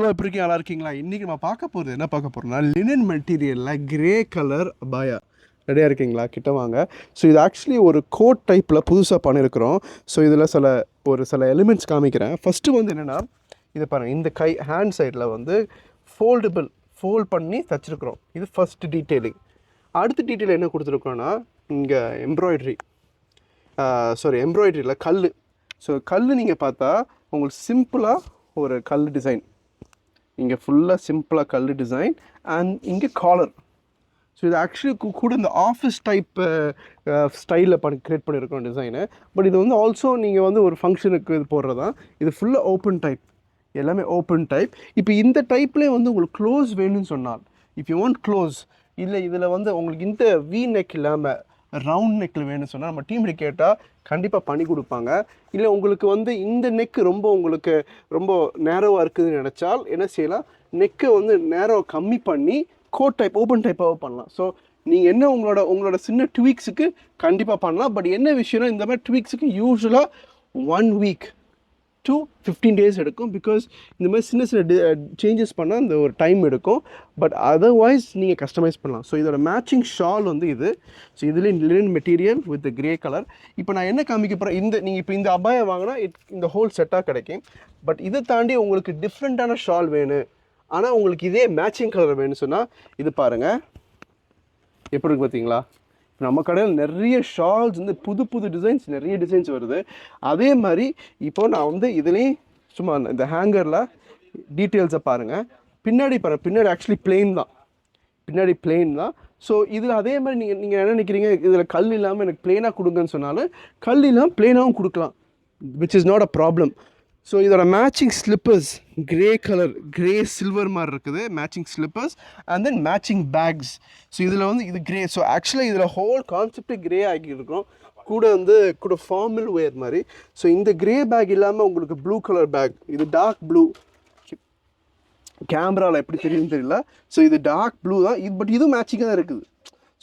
Hello எப்படி இருக்கீங்க? நல்லா இருக்கீங்களா? இன்றைக்கி நம்ம பார்க்க போகிறது என்ன பார்க்க போகிறோம்னா லினன் மெட்டீரியலில் கிரே கலர் பயா ரெடியாக இருக்கீங்களா? கிட்ட வாங்க. ஸோ இது ஆக்சுவலி ஒரு கோட் டைப்பில் புதுசாக பண்ணியிருக்கிறோம் ஸோ இதில் சில ஒரு சில எலிமெண்ட்ஸ் காமிக்கிறேன். ஃபஸ்ட்டு வந்து என்னென்னா இதை பாருங்கள் இந்த கை ஹேண்ட் சைடில் வந்து ஃபோல்டபுள் ஃபோல்ட் பண்ணி தச்சிருக்கிறோம். இது ஃபஸ்ட் டீட்டெயிலிங் அடுத்த டீட்டெயில் என்ன கொடுத்துருக்கோன்னா இங்கே எம்ப்ராய்ட்ரி சாரி எம்ப்ராய்டரியில் கல் ஸோ கல் நீங்கள் பார்த்தா உங்களுக்கு சிம்பிளாக ஒரு கல் டிசைன் இங்கே ஃபுல்லாக சிம்பிளாக கல் டிசைன் அண்ட் இங்கே காலர் ஸோ இது ஆக்சுவலி கூட இந்த ஆஃபீஸ் டைப் ஸ்டைலில் பண்ணி க்ரியேட் பண்ணியிருக்கோம் டிசைனு பட் இது வந்து ஆல்சோ நீங்கள் வந்து ஒரு ஃபங்க்ஷனுக்கு இது போடுறது? தான் இது ஃபுல்லாக ஓப்பன் டைப் எல்லாமே ஓப்பன் டைப் இப்போ இந்த டைப்லேயே வந்து உங்களுக்கு க்ளோஸ் வேணும்னு சொன்னால் இஃப் யூ வாண்ட் க்ளோஸ் இல்லை இதில் வந்து உங்களுக்கு இந்த வி நெக் இல்லாமல் ரவுண்ட் நெக்கில் வேணும்னு சொன்னால் நம்ம டீம்ல கேட்டால் கண்டிப்பாக பண்ணி கொடுப்பாங்க. இல்லை உங்களுக்கு வந்து இந்த நெக்கு ரொம்ப உங்களுக்கு ரொம்ப நேரோவாக இருக்குதுன்னு நினச்சால் என்ன செய்யலாம்? நெக்கை வந்து நேரோ கம்மி பண்ணி கோட் டைப் ஓப்பன் டைப்பாக பண்ணலாம். ஸோ நீங்கள் என்ன உங்களோட உங்களோட சின்ன ட்வீக்ஸுக்கு கண்டிப்பாக பண்ணலாம். பட் என்ன விஷயம்னா இந்த மாதிரி ட்வீக்ஸுக்கு யூஸ்வலாக one week to fifteen days எடுக்கும் பிகாஸ் இந்த மாதிரி சின்ன சின்ன சேஞ்சஸ் uh, பண்ணால் அந்த ஒரு டைம் எடுக்கும். பட் அதர்வைஸ் நீங்கள் கஸ்டமைஸ் பண்ணலாம். ஸோ இதோட மேட்சிங் ஷால் வந்து இது. ஸோ இதுலேயும் linen material with grey colour இப்போ நான் என்ன காமிக்க போகிறேன் இந்த நீங்கள் இப்போ இந்த அபாயம் வாங்கினா இட் இந்த ஹோல் செட்டாக கிடைக்கும். பட் இதை தாண்டி உங்களுக்கு டிஃப்ரெண்ட்டான ஷால் வேணும். ஆனால் உங்களுக்கு இதே மேட்சிங் கலர் வேணும்னு சொன்னால் இது பாருங்கள் எப்படி இருக்கு பார்த்தீங்களா நம்ம கடையில் நிறைய ஷால்ஸ் வந்து புது புது டிசைன்ஸ் நிறைய டிசைன்ஸ் வருது. அதே மாதிரி இப்போ நான் வந்து இதுலேயும் சும்மா இந்த ஹேங்கரில் டீட்டெயில்ஸை பாருங்கள் பின்னாடி பாருங்கள் பின்னாடி ஆக்சுவலி பிளெயின் தான். பின்னாடி பிளெயின் தான். ஸோ இதில் அதே மாதிரி நீங்கள் நீங்கள் என்ன நினைக்கிறீங்க? இதில் கல் இல்லாமல் எனக்கு பிளெயினாக கொடுங்கன்னு சொன்னாலும் கல் இல்லாமல் பிளெயினாகவும் கொடுக்கலாம். Which is not a problem so இதோட matching slippers grey colour grey silver மாதிரி இருக்குது. Matching slippers and then matching bags so இதில் வந்து இது கிரே ஸோ ஆக்சுவலாக இதில் ஹோல் கான்செப்டே கிரே இருக்கும். கூட வந்து கூட ஃபார்மல் வேர் மாதிரி. ஸோ இந்த கிரே பேக் இல்லாமல் உங்களுக்கு ப்ளூ கலர் பேக் இது டார்க் ப்ளூ கேமராவில் எப்படி தெரியும்னு தெரியல. ஸோ இது டார்க் ப்ளூ தான். இது பட் இதுவும் மேட்சிங்காக தான் இருக்குது.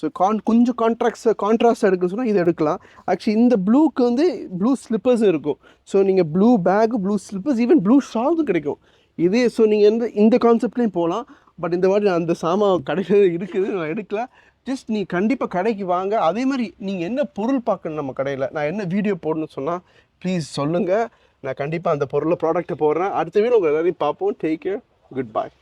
ஸோ கான் கொஞ்சம் கான்ட்ராக்ட்ஸ் கான்ட்ராஸ்ட் எடுக்க சொன்னால் இது எடுக்கலாம். ஆக்சுவலி இந்த ப்ளூக்கு வந்து ப்ளூ ஸ்லிப்பர்ஸ் இருக்கும். ஸோ நீங்கள் blue bag blue slippers even blue ஷால்ஸும் கிடைக்கும். இதே ஸோ நீங்கள் வந்து இந்த கான்செப்ட்லேயும் போகலாம். பட் இந்த மாதிரி அந்த சாமான் கடையில் இருக்குது நான் எடுக்கல. ஜஸ்ட் நீ கண்டிப்பாக கடைக்கு வாங்க. அதே மாதிரி நீங்கள் என்ன பொருள் பார்க்கணும் நம்ம கடையில்? நான் என்ன வீடியோ போடணும்னு சொன்னால் ப்ளீஸ் சொல்லுங்கள் நான் கண்டிப்பாக அந்த பொருளை ப்ராடக்ட்டை போடுறேன். அடுத்த வீடியோ உங்கள் எல்லாரையும் பார்ப்போம். டேக் கேர் குட் பாய்